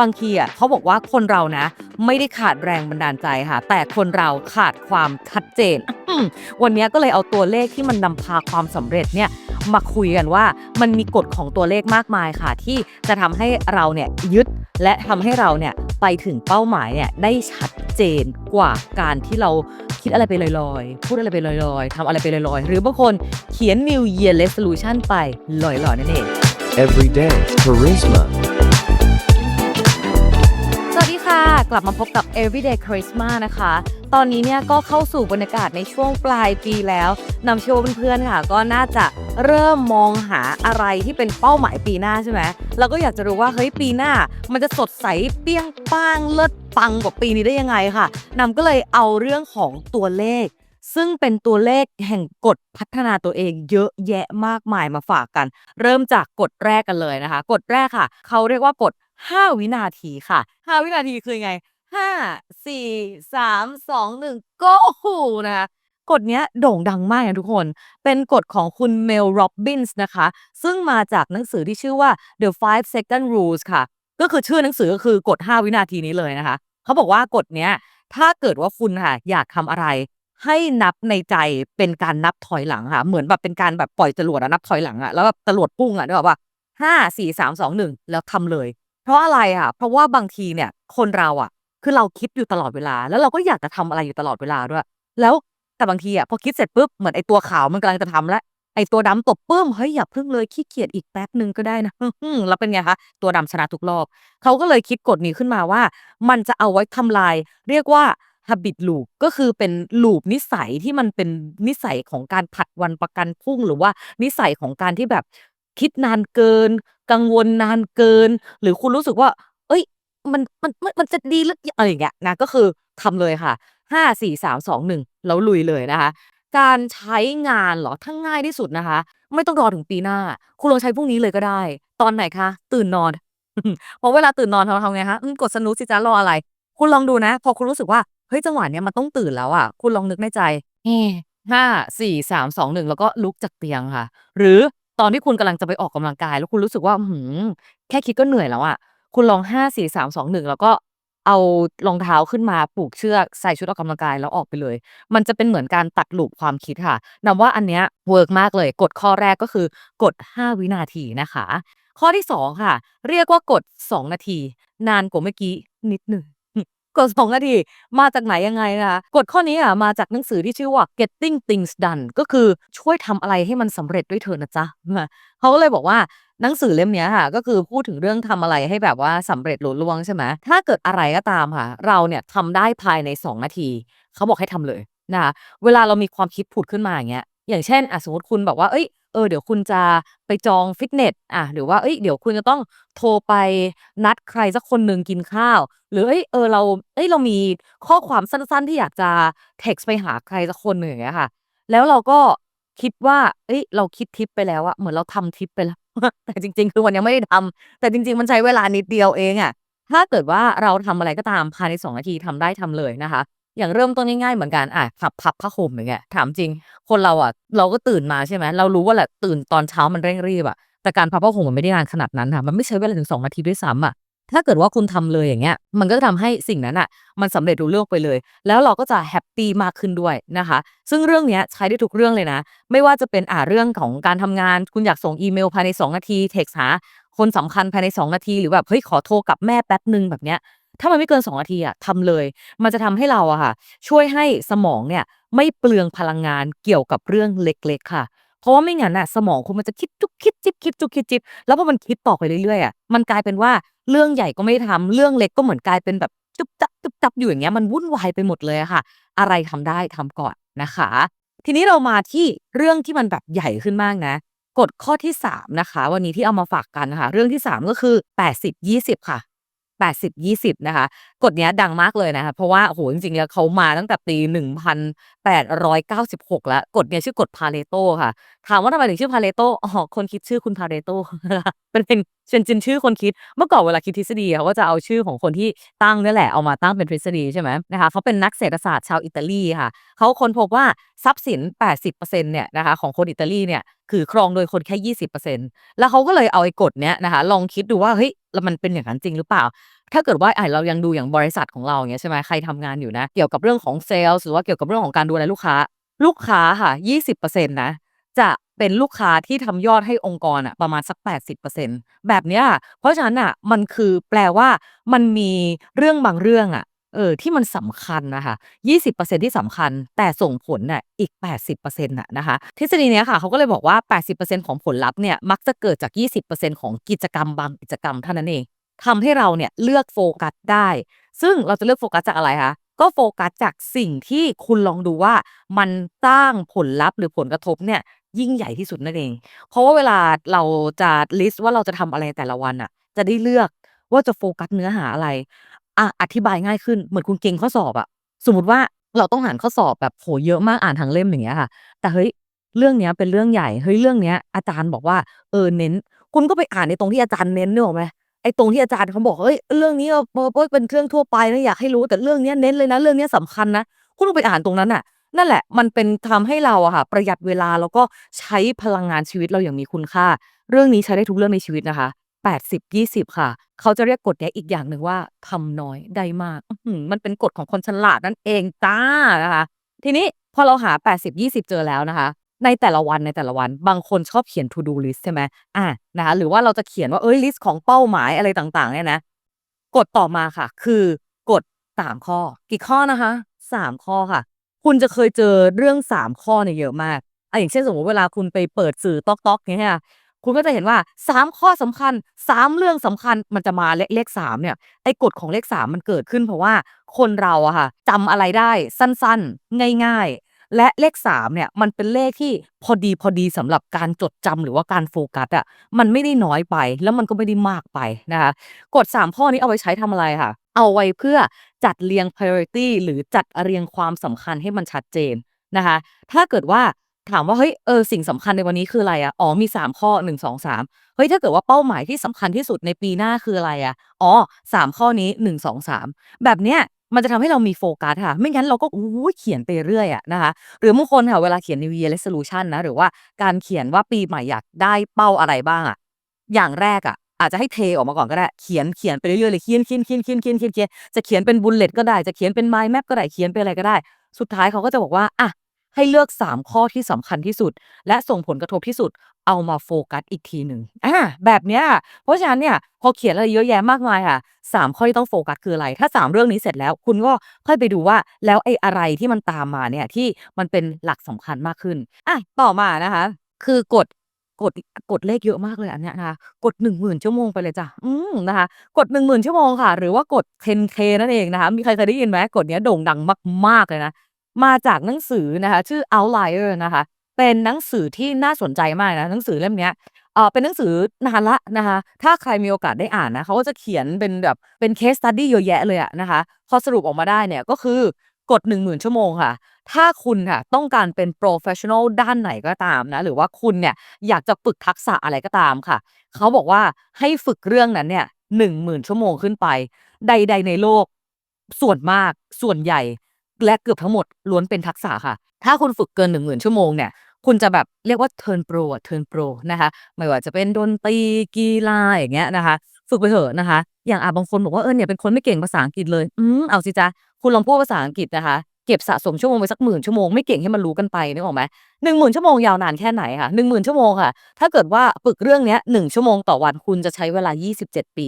บางทีอะเขาบอกว่าคนเรานะ ไม่ได้ขาดแรงบันดาลใจค่ะ แต่คนเราขาดความชัดเจน วันนี้ก็เลยเอาตัวเลขที่มันนำพาความสำเร็จเนี่ยมาคุยกันว่ามันมีกฎของตัวเลขมากมายค่ะ ที่จะทำให้เราเนี่ยยึดและทำให้เราเนี่ยไปถึงเป้าหมายเนี่ยได้ชัดเจนกว่าการที่เราคิดอะไรไปลอยๆ พูดอะไรไปลอยๆทำอะไรไปลอยๆ หรือบางคนเขียน New Year Resolution ไปลอยๆ นั่นเอง Everyday Charisma. ค่ะ กลับมาพบกับ Everyday Christmas นะคะ ตอนนี้เนี่ยก็เข้าสู่บรรยากาศในช่วงปลายปีแล้วนำเชื่อว่าเพื่อนๆค่ะ ก็น่าจะเริ่มมองหาอะไรที่เป็นเป้าหมายปีหน้าใช่ไหมเราก็อยากจะรู้ว่าเฮ้ยปีหน้า มันจะสดใสเปี้ยงป้างเลิศปังกว่าปีนี้ได้ยังไงค่ะนำก็เลยเอาเรื่องของตัวเลขซึ่งเป็นตัวเลขแห่งกฎพัฒนาตัวเองเยอะแยะมากมายมาฝากกัน เริ่มจากกฎแรกกันเลยนะคะ กฎแรกค่ะ เขาเรียกว่ากฎ 5วินาทีค่ะ5วินาทีคือไง5 4 3 2 1 go นะคะกฎเนี้ยโด่งดังมากนะทุกคน เป็นกฎของคุณเมลโรบบินส์นะคะ ซึ่งมาจากหนังสือที่ชื่อว่า The Five Second Rules ค่ะ ก็คือชื่อหนังสือก็คือกฎ 5 วินาทีนี้เลยนะคะ เขาบอกว่ากฎเนี้ย ถ้าเกิดว่าคุณค่ะอยากทำอะไร ให้นับในใจเป็นการนับถอยหลังค่ะ เหมือนแบบเป็นการแบบปล่อยจรวดอะนับถอยหลังอะแล้วแบบจรวดพุ่งอะนึกออกปะห้าสี่สามสองหนึ่งแล้วทำเลย เพราะอะไรอะเพราะว่าบางทีเนี่ย คนเราอะ คือเราคิดอยู่ตลอดเวลา แล้วเราก็อยากจะทำอะไรอยู่ตลอดเวลาด้วย แล้วแต่บางทีอะพอคิดเสร็จปุ๊บเหมือนไอตัวขาวมันกำลังจะทำแล้วไอตัวดำตบปื้มเฮ้ยอย่าพึ่งเลยขี้เกียจอีกแป๊บหนึ่งก็ได้นะ แล้วเป็นไงคะตัวดำชนะทุกรอบเขาก็เลยคิดกฎนี้ขึ้นมาว่า มันจะเอาไว้ทำลาย เรียกว่า habit loop ก็คือเป็นลูปนิสัยที่มันเป็นนิสัยของการผัดวันประกันพรุ่ง หรือว่านิสัยของการที่แบบคิดนานเกิน กังวลนานเกิน หรือคุณรู้สึกว่า เอ้ย มัน มัน มัน มันจะดีหรืออะไรอย่างเงี้ยนะ ก็คือทำเลยค่ะห้าสี่สามสองหนึ่งแล้วลุยเลยนะคะ การใช้งานเหรอ ถ้าง่ายที่สุดนะคะ ไม่ต้องรอถึงปีหน้า คุณลองใช้พรุ่งนี้เลยก็ได้ ตอนไหนคะ ตื่นนอน เพราะเวลาตื่นนอนเราทำไงคะอืมกดสนุสิจ้ารออะไร คุณลองดูนะ พอคุณรู้สึกว่า เฮ้ย จังหวะเนี้ยมันต้องตื่นแล้วอะ คุณลองนึกในใจเฮ้ห้าสี่สามสองหนึ่งแล้วก็ลุกจากเตียงค่ะ หรือ ตอนที่คุณกำลังจะไปออกกำลังกาย แล้วคุณรู้สึกว่าหืมแค่คิดก็เหนื่อยแล้วอะ คุณลองห้าสี่สามสองหนึ่งแล้วก็เอารองเท้าขึ้นมาผูกเชือกใส่ชุดออกกำลังกายแล้วออกไปเลย มันจะเป็นเหมือนการตัดลูปความคิดค่ะนำว่าอันเนี้ยเวิร์กมากเลยกฎข้อแรกก็คือกฎ5วินาทีนะคะ ข้อที่ 2 ค่ะ เรียกว่ากฎ2นาที นานกว่าเมื่อกี้นิดหนึ่ง กฎ2นาทีมาจากไหนยังไงนะคะกฎข้อนี้อะมาจากหนังสือที่ชื่อว่า Getting Things Done ก็คือช่วยทำอะไรให้มันสำเร็จด้วยเถิดนะจ๊ะเขาเลยบอกว่าหนังสือเล่มนี้ค่ะ ก็คือพูดถึงเรื่องทำอะไรให้แบบว่าสำเร็จลุล่วงใช่ไหมถ้าเกิดอะไรก็ตามค่ะ เราเนี่ยทำได้ภายใน 2 นาที เขาบอกให้ทำเลยนะคะเวลาเรามีความคิดผุดขึ้นมาอย่างเงี้ยอย่างเช่นอสมมติคุณบอกว่าเอ้ย เออเดี๋ยวคุณจะไปจองฟิตเนสอะหรือว่าเอ้ยเดี๋ยวคุณจะต้องโทรไปนัดใครสักคนหนึ่งกินข้าว หรือเอ้ยเออเราเอ้ยเรามีข้อความสั้นๆ ที่อยากจะเท็กซ์ไปหาใครสักคนหนึ่งอย่างเงี้ยค่ะ แล้วเราก็คิดว่าเอ้ยเราคิดทริปไปแล้วอะเหมือนเราทำทริปไปแล้ว แต่จริง ๆ คือมันยังไม่ได้ทำแต่จริง ๆ มันใช้เวลานิดเดียวเองอะถ้าเกิดว่าเราทำอะไรก็ตามภายใน2นาทีทำได้ทำเลยนะคะ อย่างเริ่มต้นง่ายๆเหมือนกันอะพับพับผ้าห่มอย่างเงี้ยถามจริง คนเราอะ เราก็ตื่นมาใช่ไหมเรารู้ว่าแหละตื่นตอนเช้ามันเร่งรีบอะแต่การพับผ้าห่มมันไม่ได้นานขนาดนั้นค่ะมันไม่ใช้เวลาถึง2นาทีด้วยซ้ำอะถ้าเกิดว่าคุณทำเลยอย่างเงี้ย มันก็จะทำให้สิ่งนั้นอะ มันสำเร็จรู้เรื่องไปเลย แล้วเราก็จะแฮปปี้มากขึ้นด้วยนะคะ ซึ่งเรื่องเนี้ยใช้ได้ทุกเรื่องเลยนะ ไม่ว่าจะเป็นอ่าเรื่องของการทำงาน คุณอยากส่งอีเมลภายใน 2 นาที เท็กซ์หาคนสำคัญภายใน 2 นาที หรือแบบเฮ้ยขอโทรกับแม่แป๊บหนึ่งแบบเนี้ย ถ้ามันไม่เกิน 2 นาทีอะทำเลย มันจะทำให้เราอะค่ะ ช่วยให้สมองเนี่ยไม่เปลืองพลังงานเกี่ยวกับเรื่องเล็ก ๆ ค่ะ เพราะว่าไม่งั้นน่ะสมองคุณมันจะคิดจุกคิดจิบคิดจุกคิดจิบแล้วพอมันคิดต่อไปเรื่อยๆอะมันกลายเป็นว่าเรื่องใหญ่ก็ไม่ได้ทำเรื่องเล็กก็เหมือนกลายเป็นแบบจุบจับจุบจับอยู่อย่างเงี้ยมันวุ่นวายไปหมดเลยอะค่ะ อะไรทำได้ทำก่อนนะคะ ทีนี้เรามาที่เรื่องที่มันแบบใหญ่ขึ้นมากนะ กฎข้อที่ 3 นะคะ วันนี้ที่เอามาฝากกันค่ะ เรื่องที่ 3 ก็คือ 80 20 ค่ะ 80 20 นะคะ กฎเนี้ยดังมากเลยนะคะ เพราะว่าโหจริงๆแล้วเขามาตั้งแต่ปี 1896 แล้ว กฎเนี้ยชื่อกฎพาเลโตค่ะ ถามว่าทำไมถึงชื่อพาเลโตอ๋อคนคิดชื่อคุณพาเลโตนะคะเป็น เป็นเป็นชื่อคนคิดเมื่อก่อนเวลาคิดทฤษฎีเขาก็จะเอาชื่อของคนที่ตั้งนี่แหละเอามาตั้งเป็นทฤษฎีใช่ไหมนะคะเขาเป็นนักเศรษฐศาสตร์ชาวอิตาลีค่ะเขาค้นพบว่าทรัพย์สิน 80%เนี่ยนะคะของคนอิตาลีเนี่ยถือครองโดยคนแค่ 20%แล้วเขาก็เลยเอาไอ้กฎเนี้ยนะคะลองคิดดูว่าเฮ้ยแล้วมันเป็นอย่างนั้นจริงหรือเปล่า ถ้าเกิดว่าอะเรายังดูอย่างบริษัทของเราอย่างเงี้ยใช่ไหมใครทำงานอยู่นะ เกี่ยวกับเรื่องของเซลส์หรือว่าเกี่ยวกับเรื่องของการดูแลลูกค้า ลูกค้าค่ะ 20%นะจะ เป็นลูกค้าที่ทำยอดให้องค์กรอะประมาณสัก 80%แบบเนี้ยเพราะฉะนั้นน่ะมันคือแปลว่ามันมีเรื่องบางเรื่องอะเออที่มันสำคัญนะคะ 20%ที่สำคัญ แต่ส่งผลน่ะอีก 80%น่ะนะคะ ทฤษฎีเนี้ยค่ะเขาก็เลยบอกว่า 80%ของผลลัพธ์เนี่ยมักจะเกิดจาก 20%ของกิจกรรมบางกิจกรรมเท่านั้นเองทำให้เราเนี่ยเลือกโฟกัสได้ ซึ่งเราจะเลือกโฟกัสจากอะไรคะ ก็โฟกัสจากสิ่งที่คุณลองดูว่ามันสร้างผลลัพธ์หรือผลกระทบเนี่ย ยิ่งใหญ่ที่สุดนั่นเอง เพราะว่าเวลาเราจะลิสต์ว่าเราจะทำอะไรแต่ละวันอะจะได้เลือกว่าจะโฟกัสเนื้อหาอะไรอะอธิบายง่ายขึ้นเหมือนคุณเก่งข้อสอบอะสมมติว่าเราต้องอ่านข้อสอบแบบโหเยอะมากอ่านทั้งเล่มอย่างเงี้ยค่ะ แต่เฮ้ยเรื่องเนี้ยเป็นเรื่องใหญ่เฮ้ยเรื่องเนี้ยอาจารย์บอกว่าเออเน้น คุณก็ไปอ่านในตรงที่อาจารย์เน้นนึกออกไหมไอ้ตรงที่อาจารย์เขาบอกเฮ้ยเรื่องนี้เออเป็นเรื่องทั่วไปนะอยากให้รู้แต่เรื่องเนี้ยเน้นเลยนะ เรื่องเนี้ยสำคัญนะคุณต้องไปอ่านตรงนั้นน่ะ นั่นแหละ มันเป็นทำให้เราอะค่ะ ประหยัดเวลาแล้วก็ใช้พลังงานชีวิตเราอย่างมีคุณค่า เรื่องนี้ใช้ได้ทุกเรื่องในชีวิตนะคะ 80 20 ค่ะ เขาจะเรียกกฎเนี้ยอีกอย่างหนึ่งว่าทำน้อยได้มากอื้อหือมันเป็นกฎของคนฉลาดนั่นเองจ้านะคะ ทีนี้พอเราหา 80 20 เจอแล้วนะคะ ในแต่ละวันในแต่ละวัน บางคนชอบเขียน to do list ใช่ไหมอะนะคะหรือว่าเราจะเขียนว่าเอ้ย list ของเป้าหมายอะไรต่างๆเนี่ยนะกฎต่อมาค่ะ คือกฎสามข้อ กี่ข้อนะคะสามข้อค่ะ คุณจะเคยเจอเรื่องสามข้อเนี่ยเยอะมากอะอย่างเช่นสมมติเวลาคุณไปเปิดสื่อต๊อกต๊อกเนี่ยค่ะคุณก็จะเห็นว่าสามข้อสำคัญสามเรื่องสำคัญมันจะมาเลขเลขสามเนี่ยไอ้กฎของเลขสามมันเกิดขึ้น เพราะว่าคนเราอะค่ะจำอะไรได้สั้นๆ ง่ายๆ และเลขสามเนี่ยมันเป็นเลขที่พอดีพอดีสำหรับการจดจำหรือว่าการโฟกัสอะมันไม่ได้น้อยไปแล้วมันก็ไม่ได้มากไปนะคะกฎ3ข้อนี้เอาไว้ใช้ทำอะไรค่ะ เอาไว้เพื่อจัดเรียง priority หรือจัดเรียงความสำคัญให้มันชัดเจนนะคะ ถ้าเกิดว่าถามว่าเฮ้ยเออสิ่งสำคัญในวันนี้คืออะไรอะอ๋อมี 3 ข้อ 1 2 3 เฮ้ยถ้าเกิดว่าเป้าหมายที่สำคัญที่สุดในปีหน้าคืออะไรอะอ๋อ 3 ข้อนี้ 1 2 3 แบบเนี้ยมันจะทำให้เรามีโฟกัสค่ะ ไม่งั้นเราก็อู้เขียนไปเรื่อยอะนะคะ หรือบางคนค่ะ เวลาเขียน New Year Resolution นะ หรือว่าการเขียนว่าปีใหม่อยากได้เป้าอะไรบ้างอะอย่างแรกอะ อาจจะให้เทออกมาก่อนก็ได้ เขียนเขียนไปเรื่อยๆเลยเขียนเขียนเขียนเขียนเขียนเขียนเขียนจะเขียนเป็นบุลเลตก็ได้ จะเขียนเป็น mind map ก็ได้ เขียนเป็นอะไรก็ได้ สุดท้ายเขาก็จะบอกว่า อะ ให้เลือก 3 ข้อที่สำคัญที่สุด และส่งผลกระทบที่สุด เอามาโฟกัสอีกทีหนึ่งอ่า แบบเนี้ย เพราะฉะนั้นเนี่ย พอเขียนอะไรเยอะแยะมากมายค่ะสามข้อที่ต้องโฟกัสคืออะไร ถ้า 3 เรื่องนี้เสร็จแล้ว คุณก็ค่อยไปดูว่าแล้วไอ้อะไรที่มันตามมาเนี่ยที่มันเป็นหลักสำคัญมากขึ้น อะ ต่อมานะคะ คือกฎ กด กดเลขเยอะมากเลยอันเนี้ยนะคะ กด 10,000 ชั่วโมงไปเลยจ้ะ อืม นะคะ กด 10,000 ชั่วโมงค่ะ หรือว่ากด 10K นั่นเองนะคะ มีใครเคยได้ยินไหม กฎเนี้ยโด่งดังมาก ๆ เลยนะ มาจากหนังสือนะคะ ชื่อ Outlier นะคะ เป็นหนังสือที่น่าสนใจมากนะ หนังสือเล่มเนี้ย เอ่อ เป็นหนังสือนานละนะคะ ถ้าใครมีโอกาสได้อ่านนะ เขาก็จะเขียนเป็นแบบ เป็น case study เยอะแยะเลยอะนะคะ พอสรุปออกมาได้เนี่ย ก็คือ กด 10,000 ชั่วโมงค่ะ ถ้าคุณค่ะต้องการเป็น professional ด้านไหนก็ตามนะ หรือว่าคุณเนี่ยอยากจะฝึกทักษะอะไรก็ตามค่ะ เขาบอกว่าให้ฝึกเรื่องนั้นเนี่ย10,000ชั่วโมงขึ้นไป ใด ๆ ในโลก ส่วนมากส่วนใหญ่ และเกือบทั้งหมดล้วนเป็นทักษะค่ะ ถ้าคุณฝึกเกิน10,000ชั่วโมงเนี่ยคุณจะแบบเรียกว่า turn pro อะ turn pro นะคะ ไม่ว่าจะเป็นดนตรีกีฬาอย่างเงี้ยนะคะ ฝึกไปเถอะนะคะ อย่างอาบางคนบอกว่าเออเนี่ยเป็นคนไม่เก่งภาษาอังกฤษเลย อืมเอาสิจ๊ะคุณลองพูดภาษาอังกฤษนะคะเก็บสะสมชั่วโมงไปสักหมื่นชั่วโมงไม่เก่งให้มันรู้กันไปนึกออกไหมหนึ่งหมื่นชั่วโมงยาวนานแค่ไหนค่ะหนึ่งหมื่นชั่วโมงค่ะ ถ้าเกิดว่าฝึกเรื่องเนี้ยหนึ่งชั่วโมงต่อวันคุณจะใช้เวลา 27 ปี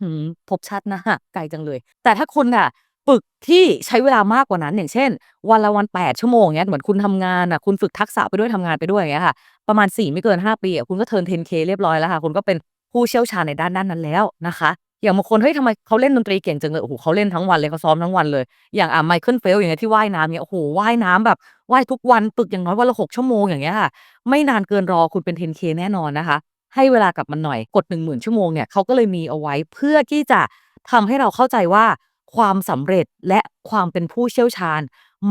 อืพบชัดนะไกลจังเลย แต่ถ้าคุณน่ะฝึกที่ใช้เวลามากกว่านั้น อย่างเช่น วันละวัน 8 ชั่วโมงเงี้ยเหมือนคุณทำงานน่ะคุณฝึกทักษะไปด้วยทำงานไปด้วยอย่างเงี้ยค่ะ ประมาณ 4 ไม่เกิน 5 ปีอะคุณก็เทิร์น 10K เรียบร้อยแล้วค่ะ คุณก็เป็น ผู้เชี่ยวชาญในด้านด้านนั้นแล้วนะคะ อย่างบางคนเฮ้ยทำไมเขาเล่นดนตรีเก่งจังเลยโอ้โฮเขาเล่นทั้งวันเลยเขาซ้อมทั้งวันเลย อย่างอ่า Michael Phelps อย่างเงี้ยที่ว่ายน้ำเงี้ยโอ้โฮว่ายน้ำแบบว่ายทุกวันฝึกอย่างน้อยวันละ6ชั่วโมงอย่างเงี้ยค่ะไม่นานเกินรอคุณเป็น 10K แน่นอนนะคะ ให้เวลากับมันหน่อยกด 10,000 ชั่วโมงเนี่ยเขาก็เลยมีเอาไว้เพื่อที่จะทำให้เราเข้าใจว่าความสำเร็จและความเป็นผู้เชี่ยวชาญ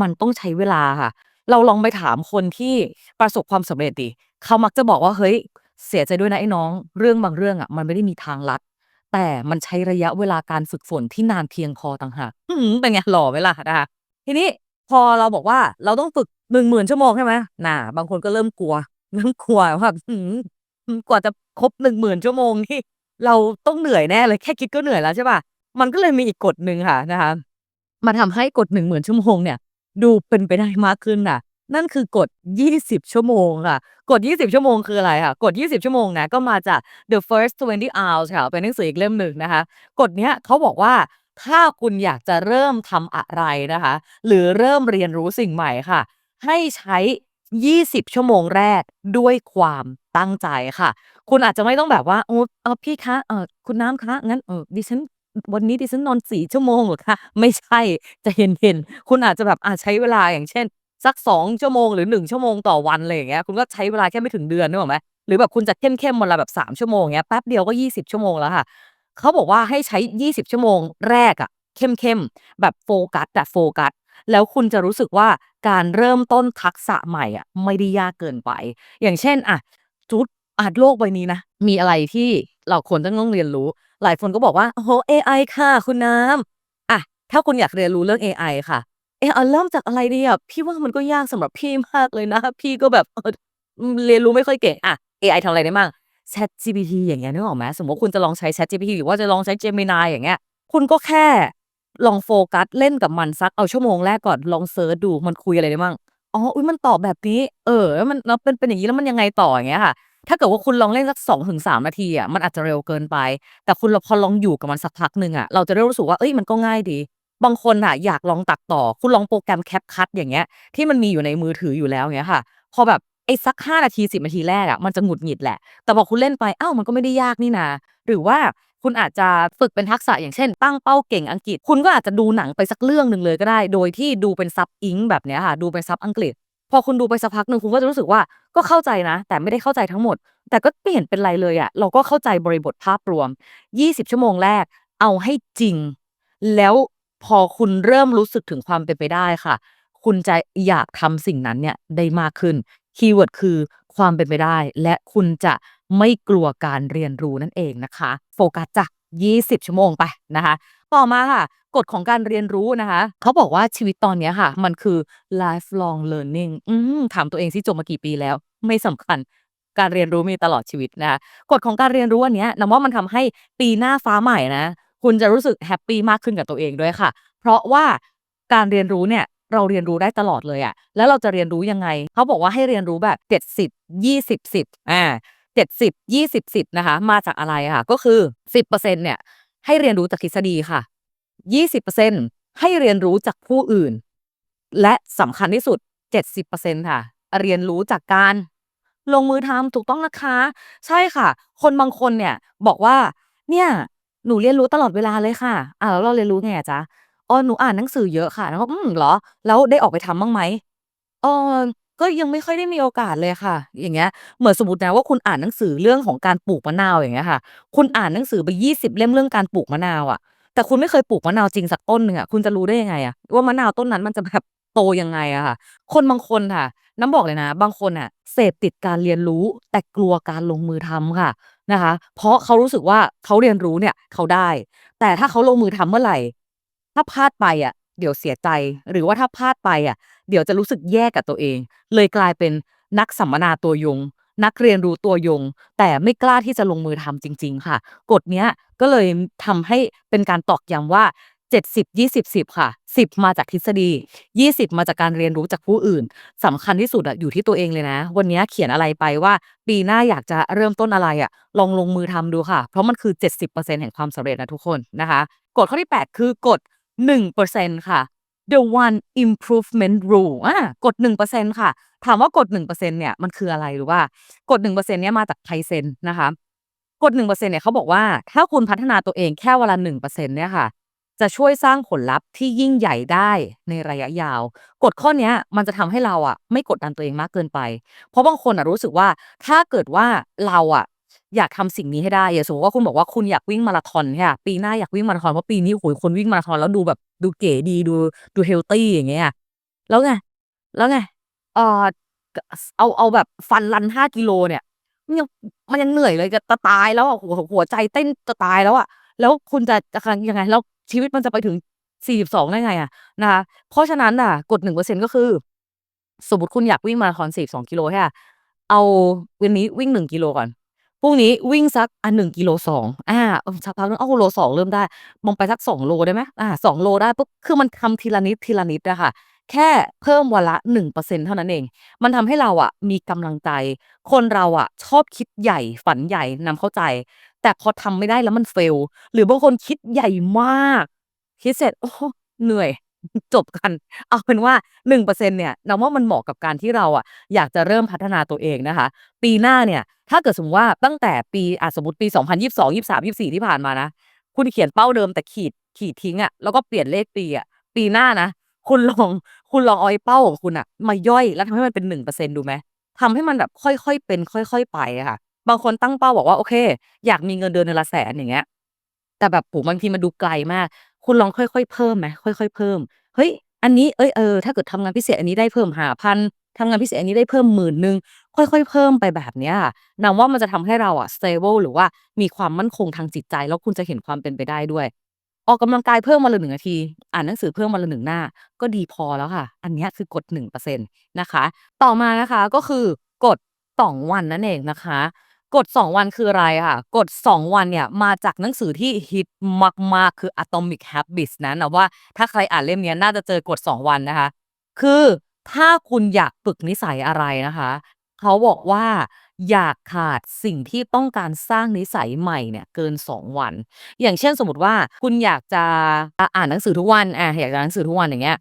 มันต้องใช้เวลาค่ะ เราลองไปถามคนที่ประสบความสำเร็จดิเขามักจะบอกว่าเฮ้ย เสียใจด้วยนะไอ้น้อง เรื่องบางเรื่องอะมันไม่ได้มีทางลัด แต่มันใช้ระยะเวลาการฝึกฝนที่นานเพียงพอต่างหากเป็นไงหล่อไหมล่ะนะคะทีนี้พอเราบอกว่าเราต้องฝึก10,000ชั่วโมงใช่ไหมน่ะ บางคนก็เริ่มกลัวเริ่มกลัวว่ากว่าจะครบ10,000ชั่วโมงนี่เราต้องเหนื่อยแน่เลยแค่คิดก็เหนื่อยแล้วใช่เปล่ามันก็เลยมีอีกกฎหนึ่งค่ะนะคะมาทำให้กฎ10,000ชั่วโมงเนี่ย ดูเป็นไปได้มากขึ้นน่ะ นั่นคือกฎ20 ชั่วโมงค่ะกฎ20 ชั่วโมงคืออะไรค่ะกฎ20 ชั่วโมงนะก็มาจาก The First 20 Hours ค่ะ เป็นหนังสืออีกเล่มหนึ่งนะคะ กฎเนี้ยเขาบอกว่าถ้าคุณอยากจะเริ่มทำอะไรนะคะ หรือเริ่มเรียนรู้สิ่งใหม่ค่ะ ให้ใช้ 20 ชั่วโมงแรกด้วยความตั้งใจค่ะ คุณอาจจะไม่ต้องแบบว่าโอ้เออพี่คะเออคุณน้ำคะงั้นเออดิฉันวันนี้ดิฉันนอน4ชั่วโมงหรอคะไม่ใช่ใจเย็นๆคุณอาจจะแบบอ่าใช้เวลาอย่างเช่น สัก2ชั่วโมงหรือ1ชั่วโมงต่อวันอะไรอย่างเงี้ยคุณก็ใช้เวลาแค่ไม่ถึงเดือนนึกออกไหมหรือแบบคุณจะเข้มๆวันละแบบ3ชั่วโมงอย่างเงี้ยแป๊บเดียวก็20ชั่วโมงแล้วค่ะเขาบอกว่าให้ใช้20ชั่วโมงแรกอะเข้มๆแบบโฟกัสอะโฟกัสแล้วคุณจะรู้สึกว่าการเริ่มต้นทักษะใหม่อะไม่ได้ยากเกินไป อย่างเช่นอะสมมุติอ่าโลกใบนี้นะ มีอะไรที่เราควรต้องเรียนรู้ หลายคนก็บอกว่าโอ้เอไอค่ะคุณน้ำอะถ้าคุณอยากเรียนรู้เรื่องเอไอค่ะ เอ๊ะ เอาเริ่มจากอะไรดีอะ พี่ว่ามันก็ยากสำหรับพี่มากเลยนะ พี่ก็แบบ เออ อืม เรียนรู้ไม่ค่อยเก่ง อะ เอไอทำอะไรได้มั่ง ChatGPT อย่างเงี้ย นึกออกไหม สมมุติคุณจะลองใช้ ChatGPT หรือว่าจะลองใช้ Gemini อย่างเงี้ย คุณก็แค่ลองโฟกัสเล่นกับมันสัก เอาชั่วโมงแรกก่อน ลองเซิร์ชดูมันคุยอะไรได้มั่ง อ๋อ อุ๊ย มันตอบแบบนี้ เออ แล้วมัน แล้วเป็น เป็นอย่างงี้ แล้วมันยังไงต่อ อย่างเงี้ยค่ะ ถ้าเกิดว่าคุณลองเล่นสัก 2-3 นาทีอะ มันอาจจะเร็วเกินไป แต่คุณ ล พอลองอยู่กับมันสักพักหนึ่งอะ เราจะเริ่มรู้สึกว่า เฮ้ย มันก็ง่ายดี บางคนน่ะอยากลองตัดต่อ คุณลองโปรแกรม CapCut อย่างเงี้ย ที่มันมีอยู่ในมือถืออยู่แล้วอย่างเงี้ยค่ะ พอแบบไอ้สัก 5 นาที 10 นาทีแรกอะมันจะหงุดหงิดแหละ แต่พอคุณเล่นไปอ้าวมันก็ไม่ได้ยากนี่นา หรือว่าคุณอาจจะฝึกเป็นทักษะอย่างเช่น ตั้งเป้าเก่งอังกฤษ คุณก็อาจจะดูหนังไปสักเรื่องหนึ่งเลยก็ได้ โดยที่ดูเป็น Sub Ink แบบเนี้ยค่ะ ดูเป็น Sub อังกฤษ พอคุณดูไปสักพักหนึ่งคุณก็จะรู้สึกว่าก็เข้าใจนะ แต่ไม่ได้เข้าใจทั้งหมด แต่ก็ไม่เห็นเป็นไรเลยอะเราก็เข้าใจบริบทภาพรวม 20 ชั่วโมงแรก เอาให้จริง แล้ว พอคุณเริ่มรู้สึกถึงความเป็นไปได้ค่ะ คุณจะอยากทำสิ่งนั้นเนี่ยได้มากขึ้น คีย์เวิร์ดคือความเป็นไปได้ และคุณจะไม่กลัวการเรียนรู้นั่นเองนะคะ โฟกัสจ้ะ20 ชั่วโมงไปนะคะ ต่อมาค่ะ กฎของการเรียนรู้นะคะ เขาบอกว่าชีวิตตอนนี้ค่ะ มันคือ lifelong learning อืมถามตัวเองสิจบมากี่ปีแล้ว ไม่สำคัญการเรียนรู้มีตลอดชีวิตนะคะกฎของการเรียนรู้อันเนี้ยเราว่ามันทำให้ปีหน้าฟ้าใหม่นะ คุณจะรู้สึกแฮปปี้มากขึ้นกับตัวเองด้วยค่ะ เพราะว่าการเรียนรู้เนี่ยเราเรียนรู้ได้ตลอดเลยอะแล้วเราจะเรียนรู้ยังไง เขาบอกว่าให้เรียนรู้แบบ 70 20 10อ่า70 20 10นะคะ มาจากอะไรอะค่ะ ก็คือ 10%เนี่ย ให้เรียนรู้จากทฤษฎีค่ะ 20%ให้เรียนรู้จากผู้อื่น และสำคัญที่สุด 70%ค่ะ เรียนรู้จากการลงมือทำถูกต้องนะคะ ใช่ค่ะ คนบางคนเนี่ยบอกว่า เนี่ย หนูเรียนรู้ตลอดเวลาเลยค่ะอ้าแล้วเราเรียนรู้ไงอะจ๊ะ?อ๋อ หนูอ่านหนังสือเยอะค่ะเราก็ อืม เหรอ?แล้วได้ออกไปทำบ้างไหม?เออ ก็ยังไม่ค่อยได้มีโอกาสเลยค่ะ อย่างเงี้ย เหมือนสมมุตินะว่า คุณอ่านหนังสือเรื่องของการปลูกมะนาว อย่างเงี้ยค่ะ คุณอ่านหนังสือไป 20 เล่มเรื่องการปลูกมะนาวอะ แต่คุณไม่เคยปลูกมะนาวจริงสักต้นหนึ่งอะ คุณจะรู้ได้ยังไงอะว่า มะนาวต้นนั้นมันจะ แบบ โตยังไงอะค่ะ คนบางคนค่ะ น้ำบอกเลยนะ บางคนน่ะเสพติดการเรียนรู้ แต่กลัวการลงมือทำค่ะ นะคะ เพราะเขารู้สึกว่าเขาเรียนรู้เนี่ยเขาได้ แต่ถ้าเขาลงมือทำเมื่อไหร่ ถ้าพลาดไปอะ เดี๋ยวเสียใจ หรือว่าถ้าพลาดไปอะ เดี๋ยวจะรู้สึกแย่กับตัวเอง เลยกลายเป็นนักสัมมนาตัวยง นักเรียนรู้ตัวยง แต่ไม่กล้าที่จะลงมือทำจริง ๆ ค่ะ กฎเนี้ยก็เลยทำให้เป็นการตอกย้ำว่า 70 20 10 ค่ะ 10 มาจากทฤษฎี 20 มาจากการเรียนรู้จากผู้อื่นสำคัญที่สุดอะอยู่ที่ตัวเองเลยนะ วันนี้เขียนอะไรไปว่า ปีหน้าอยากจะเริ่มต้นอะไรอะลองลงมือทำดูค่ะ เพราะมันคือ 70%แห่งความสำเร็จนะทุกคนนะคะกฎข้อที่ 8 คือกฎ1%ค่ะ The one improvement rule อากฎ1%ค่ะ ถามว่ากฎ1%เนี่ย มันคืออะไรหรู้เปล่า?กฎ1%เนี่ยมาจาก Kaizen นะคะกฎ1%เนี่ยเขาบอกว่า ถ้าคุณพัฒนาตัวเองแค่วันละ1%เนี่ยค่ะ จะช่วยสร้างผลลัพธ์ที่ยิ่งใหญ่ได้ในระยะยาว กฎข้อนี้มันจะทำให้เราอะไม่กดดันตัวเองมากเกินไป เพราะบางคนน่ะรู้สึกว่าถ้าเกิดว่าเราอะอยากทำสิ่งนี้ให้ได้อย่างสมมติว่าคุณบอกว่าคุณอยากวิ่งมาราธอนค่ะปีหน้าอยากวิ่งมาราธอนเพราะปีนี้โอ้โฮคนวิ่งมาราธอนแล้วดูแบบดูเก๋ดีดูดูเฮลทีอย่างเงี้ยแล้วไงแล้วไง?เออเอาเอาแบบฟันรัน5กิโลเนี่ยมันยังมันยังเหนื่อยเลยจะตายแล้วอะหัวหัวใจเต้นจะตายแล้วอะแล้วคุณจะจะยังไง?แล้ว ชีวิตมันจะไปถึง 42 ได้ไงอะนะคะ เพราะฉะนั้นน่ะ กฎ 1%ก็คือ สมมติคุณอยากวิ่งมาราธอน 42 กิโลใช่เปล่าเอาวันนี้วิ่ง 1 กิโลก่อนพรุ่งนี้วิ่งสักอะ1กิโล2อาเออสักพักนึ่งอ้าโล2เริ่มได้มองไปสัก2โลได้ไหมอ่า2โลได้ปุ๊บคือมันทำทีละนิดทีละนิดอะค่ะ แค่เพิ่มวันละ1%เท่านั้นเอง มันทำให้เราอะมีกำลังใจ คนเราอะชอบคิดใหญ่ฝันใหญ่นำเข้าใจ แต่พอทำไม่ได้แล้วมัน fail หรือบางคนคิดใหญ่มาก คิดเสร็จโอ้เหนื่อย จบกัน เอาเป็นว่า 1%เนี่ยเราว่ามันเหมาะกับการที่เราอะอยากจะเริ่มพัฒนาตัวเองนะคะ ปีหน้าเนี่ยถ้าเกิดสมมติว่าตั้งแต่ปีอ่าสมมุติปี 2022 23 24 ที่ผ่านมานะ คุณเขียนเป้าเดิมแต่ขีดขีดทิ้งอะแล้วก็เปลี่ยนเลขปีอะปีหน้านะ คุณลองคุณลองเอาไอ้เป้าของคุณน่ะมาย่อยแล้วทำให้มันเป็น1%ดูไหมทำให้มันแบบค่อยๆเป็น ค่อย ๆ ไปอะค่ะ บางคนตั้งเป้าบอกว่าโอเค อยากมีเงินเดือนเดือนละแสนอย่างเงี้ย แต่แบบโอ้โฮบางทีมันดูไกลมาก คุณลองค่อยๆเพิ่มไหมค่อยๆเพิ่มเฮ้ยอันนี้เฮ้ยเออถ้าเกิดทำงานพิเศษอันนี้ได้เพิ่ม5,000ทำงานพิเศษอันนี้ได้เพิ่ม10,000ค่อยๆ เพิ่มไปแบบเนี้ยค่ะนำว่ามันจะทำให้เราอะสเตเบิลหรือว่ามีความมั่นคงทางจิตใจ แล้วคุณจะเห็นความเป็นไปได้ด้วย ออกกำลังกายเพิ่มวันละ1นาที อ่านหนังสือเพิ่มวันละ1หน้า ก็ดีพอแล้วค่ะ อันนี้คือกฎ1%นะคะ ต่อมานะคะก็คือกฎ2วันนั่นเองนะคะ กฎ2วันคืออะไรค่ะกฎ2วันเนี่ยมาจากหนังสือที่ฮิตมาก ๆ คือ Atomic Habits นะนับว่าถ้าใครอ่านเล่มนี้น่าจะเจอกฎ2วันนะคะ คือถ้าคุณอยากฝึกนิสัยอะไรนะคะ เขาบอกว่าอย่าขาดสิ่งที่ต้องการสร้างนิสัยใหม่เนี่ยเกิน 2 วัน อย่างเช่นสมมติว่าคุณอยากจะอ่านหนังสือทุกวันอาอยากจะอ่านหนังสือทุกวันอย่างเงี้ย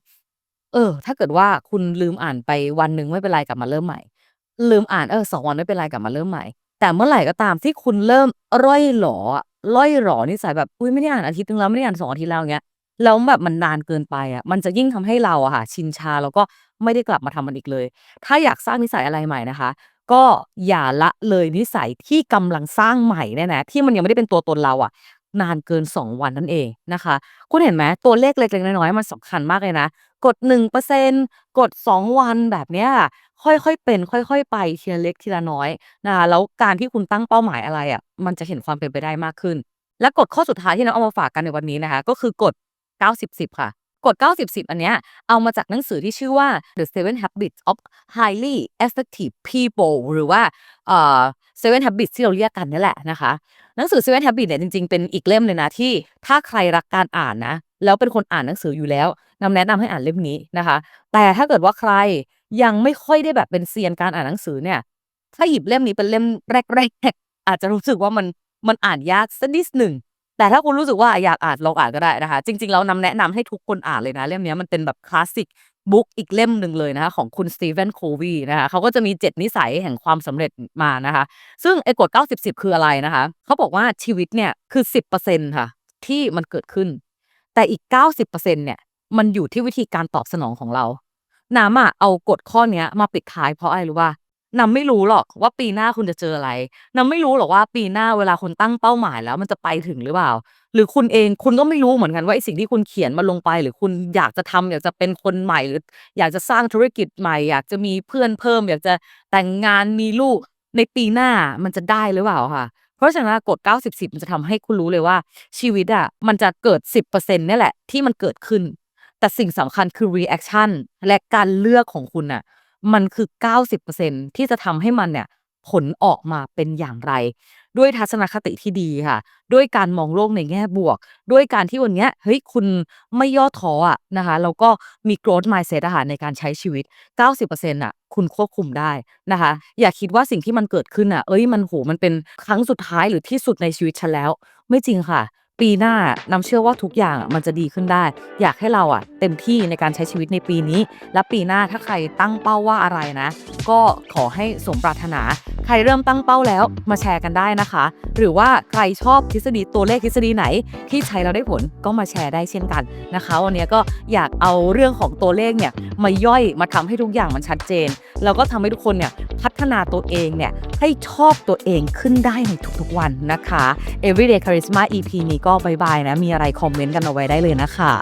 เออ ถ้าเกิดว่าคุณลืมอ่านไปวันหนึ่งไม่เป็นไรกลับมาเริ่มใหม่ ลืมอ่านเออ2วันไม่เป็นไรกลับมาเริ่มใหม่ แต่เมื่อไหร่ก็ตามที่คุณเริ่มร่อยหรออร่อยหรอนิสัยแบบอุ๊ยไม่ได้อ่านอาทิตย์นึ่งแล้วไม่ได้อ่าน2องอาทิตย์แล้วเงี้ยแล้วแบบมันนานเกินไปอะมันจะยิ่งทำให้เราอะค่ะชินชาแล้วก็ไม่ได้กลับมาทำมันอีกเลย ถ้าอยากสร้างนิสัยอะไรใหม่นะคะ ก็อย่าละเลยนิสัยที่กำลังสร้างใหม่เนี่ยนะที่มันยังไม่ได้เป็นตัวตนเราอะนานเกิน 2 วันนั่นเองนะคะ คุณเห็นไหมตัวเลขเล็กๆน้อยๆมันสำคัญมากเลยนะ กด 1%กด 2 วันแบบเนี้ย ค่อย ๆ เป็น ค่อย ๆ ไป ทีละเล็กทีละน้อยนะคะ แล้วการที่คุณตั้งเป้าหมายอะไรอะ มันจะเห็นความเป็นไปได้มากขึ้น และกฎข้อสุดท้ายที่น้องเอามาฝากกันในวันนี้นะคะ ก็คือกฎ 90-10 ค่ะ กฎ 90-10 อันเนี้ย เอามาจากหนังสือที่ชื่อว่า The Seven Habits of Highly Effective People หรือว่าเอ่อ Seven Habits ที่เราเรียกกันนี่แหละนะคะ หนังสือ Seven Habits เนี่ยจริง ๆ เป็นอีกเล่มเลยนะที่ถ้าใครรักการอ่านนะ แล้วเป็นคนอ่านหนังสืออยู่แล้ว นำแนะนำให้อ่านเล่มนี้นะคะ แต่ถ้าเกิดว่าใคร ยังไม่ค่อยได้แบบเป็นเซียนการอ่านหนังสือเนี่ย ถ้าหยิบเล่มนี้เป็นเล่มแรกๆอาจจะรู้สึกว่ามันมันอ่านยากสักนิดหนึ่งแต่ถ้าคุณรู้สึกว่าอยากอ่านลองอ่านก็ได้นะคะ จริงๆแล้วนำแนะนำให้ทุกคนอ่านเลยนะ เล่มนี้มันเป็นแบบคลาสสิกบุ๊กอีกเล่มหนึ่งเลยนะคะของคุณ Stephen Covey นะคะเขาก็จะมี 7 นิสัยแห่งความสำเร็จมานะคะ ซึ่งไอ้กฎ 90-10 คืออะไรนะคะ เขาบอกว่าชีวิตเนี่ยคือ 10%ค่ะ ที่มันเกิดขึ้น แต่อีก 90%เนี่ย มันอยู่ที่วิธีการตอบสนองของเรา น้ำอะเอากฎข้อเนี้ยมาปิดท้ายเพราะอะไรรู้เปล่าน้ำไม่รู้หรอกว่าปีหน้าคุณจะเจออะไรน้ำไม่รู้หรอกว่าปีหน้าเวลาคุณตั้งเป้าหมายแล้วมันจะไปถึงหรือเปล่า หรือคุณเองคุณก็ไม่รู้เหมือนกันว่าไอสิ่งที่คุณเขียนมันลงไป หรือคุณอยากจะทำอยากจะเป็นคนใหม่หรือ อยากจะสร้างธุรกิจใหม่ อยากจะมีเพื่อนเพิ่ม อยากจะแต่งงานมีลูกในปีหน้ามันจะได้หรือเปล่าค่ะ เพราะฉะนั้นกฎ 90-10 มันจะทำให้คุณรู้เลยว่า ชีวิตอะมันจะเกิด 10%เนี่แหละที่มันเกิดขึ้น แต่สิ่งสำคัญคือ reaction และการเลือกของคุณน่ะมันคือ 90%ที่จะทำให้มันเนี่ยผลออกมาเป็นอย่างไร ด้วยทัศนคติที่ดีค่ะ ด้วยการมองโลกในแง่บวก ด้วยการที่วันนี้เฮ้ยคุณไม่ย่อท้ออะนะคะแล้วก็มี growth mindset อะค่ะในการใช้ชีวิต 90%น่ะคุณควบคุมได้นะคะ อย่าคิดว่าสิ่งที่มันเกิดขึ้นน่ะเอ้ยมันโหมันเป็นครั้งสุดท้ายหรือที่สุดในชีวิตฉันแล้ว ไม่จริงค่ะ ปีหน้าน้ำเชื่อว่าทุกอย่างมันจะดีขึ้นได้ อยากให้เราอะเต็มที่ในการใช้ชีวิตในปีนี้ และปีหน้าถ้าใครตั้งเป้าว่าอะไรนะ ก็ขอให้สมปรารถนา ใครเริ่มตั้งเป้าแล้วมาแชร์กันได้นะคะ หรือว่าใครชอบทฤษฎีตัวเลขทฤษฎีไหน ที่ใช้แล้วได้ผลก็มาแชร์ได้เช่นกันนะคะ วันนี้ก็อยากเอาเรื่องของตัวเลขเนี่ยมาย่อยมาทำให้ทุกอย่างมันชัดเจน แล้วก็ทำให้ทุกคนเนี่ยพัฒนาตัวเองเนี่ยให้ชอบตัวเองขึ้นได้ในทุกๆวันนะคะ Everyday Charisma EP นี้ก็บายบายนะ มีอะไรคอมเมนต์กันเอาไว้ได้เลยนะคะ